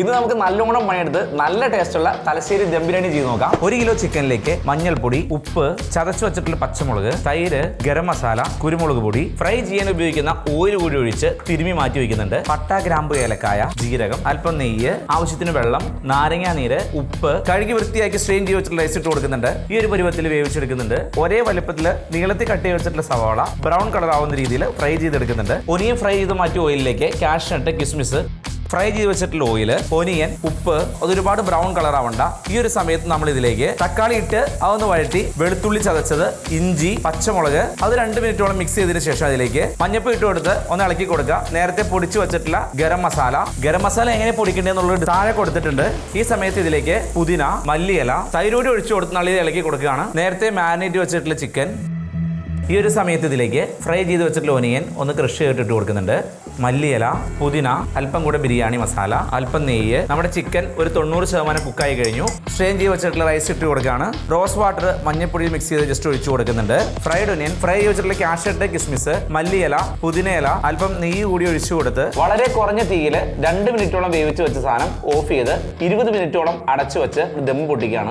ഇത് നമുക്ക് നല്ലോണം പണിയെടുത്ത് നല്ല ടേസ്റ്റുള്ള തലശ്ശേരി ദം ബിരിയാണി ചെയ്ത് നോക്കാം. ഒരു കിലോ ചിക്കനിലേക്ക് മഞ്ഞൾപ്പൊടി ഉപ്പ് ചതച്ചു വെച്ചിട്ടുള്ള പച്ചമുളക് തൈര് ഗരം മസാല കുരുമുളക് പൊടി ഫ്രൈ ചെയ്യാൻ ഉപയോഗിക്കുന്ന ഓയിൽ കൂടി ഒഴിച്ച് തിരുമി മാറ്റി വയ്ക്കുന്നുണ്ട് പട്ട ഗ്രാമ്പ് ഏലക്കായ ജീരകം അല്പം നെയ്യ് ആവശ്യത്തിന് വെള്ളം നാരങ്ങാ നീര് ഉപ്പ് കഴുകി വൃത്തിയാക്കി സ്ട്രെയിൻ ചെയ്ത് വെച്ചിട്ടുള്ള റൈസ് ഇട്ട് കൊടുക്കുന്നുണ്ട്. ഈ ഒരു പരുവത്തിൽ വേവിച്ചെടുക്കുന്നുണ്ട്. ഒരേ വലുപ്പത്തിൽ നീളത്തിൽ കട്ട് ചെയ്ത് വെച്ചിട്ടുള്ള സവാള ബ്രൗൺ കളർ ആവുന്ന രീതിയിൽ ഫ്രൈ ചെയ്തെടുക്കുന്നുണ്ട്. ഒനിയൻ ഫ്രൈ ചെയ്ത് മാറ്റി ഓയിലിലേക്ക് കാഷ്നട്ട് കിസ്മിസ് ഫ്രൈ ചെയ്ത് വെച്ചിട്ടുള്ള ഓയിൽ ഒനിയൻ ഉപ്പ് അതൊരുപാട് ബ്രൗൺ കളർ ആവണ്ട. ഈ ഒരു സമയത്ത് നമ്മൾ ഇതിലേക്ക് തക്കാളി ഇട്ട് അതൊന്ന് വഴറ്റി വെളുത്തുള്ളി ചതച്ചത് ഇഞ്ചി പച്ചമുളക് അത് രണ്ട് മിനിറ്റോളം മിക്സ് ചെയ്തതിന് ശേഷം അതിലേക്ക് മഞ്ഞപ്പ് ഇട്ട് കൊടുത്ത് ഒന്ന് ഇളക്കി കൊടുക്കുക. നേരത്തെ പൊടിച്ചു വെച്ചിട്ടുള്ള ഗരം മസാല. ഗരം മസാല എങ്ങനെ പൊടിക്കേണ്ടതെന്നുള്ളത് താഴെ കൊടുത്തിട്ടുണ്ട്. ഈ സമയത്ത് ഇതിലേക്ക് പുതിന മല്ലിയില തൈരോടി ഒഴിച്ചു കൊടുത്ത് നല്ല ഇളക്കി കൊടുക്കുകയാണ്. നേരത്തെ മാരിനേറ്റ് വെച്ചിട്ടുള്ള ചിക്കൻ ഈ ഒരു സമയത്ത് ഇതിലേക്ക് ഫ്രൈ ചെയ്ത് വെച്ചിട്ടുള്ള ഒനിയൻ ഒന്ന് ക്രഷ് ചെയ്തിട്ട് ഇട്ട് കൊടുക്കുന്നുണ്ട്. മല്ലിയില പുതിന അല്പം കൂടെ ബിരിയാണി മസാല അല്പം നെയ്യ്. നമ്മുടെ ചിക്കൻ ഒരു തൊണ്ണൂറ് ശതമാനം കുക്കായി കഴിഞ്ഞു. സ്ട്രെയിൻ ചെയ്ത് വെച്ചിട്ടുള്ള റൈസ് ഇട്ട് കൊടുക്കുകയാണ്. റോസ് വാട്ടർ മഞ്ഞപ്പൊടി മിക്സ് ചെയ്ത് ജസ്റ്റ് ഒഴിച്ചു കൊടുക്കുന്നുണ്ട്. ഫ്രൈഡ് ഒനിയൻ ഫ്രൈ ചെയ്ത് വെച്ചിട്ടുള്ള കാഷ്യട്ട് കിസ്മിസ് മല്ലിയില പുതിനയില അല്പം നെയ്യ് കൂടി ഒഴിച്ചു കൊടുത്ത് വളരെ കുറഞ്ഞ തീയിൽ രണ്ട് മിനിറ്റോളം വേവിച്ച് വെച്ച സാധനം ഓഫ് ചെയ്ത് ഇരുപത് മിനിറ്റോളം അടച്ചു വെച്ച് ദം പൊട്ടിക്കുകയാണ്.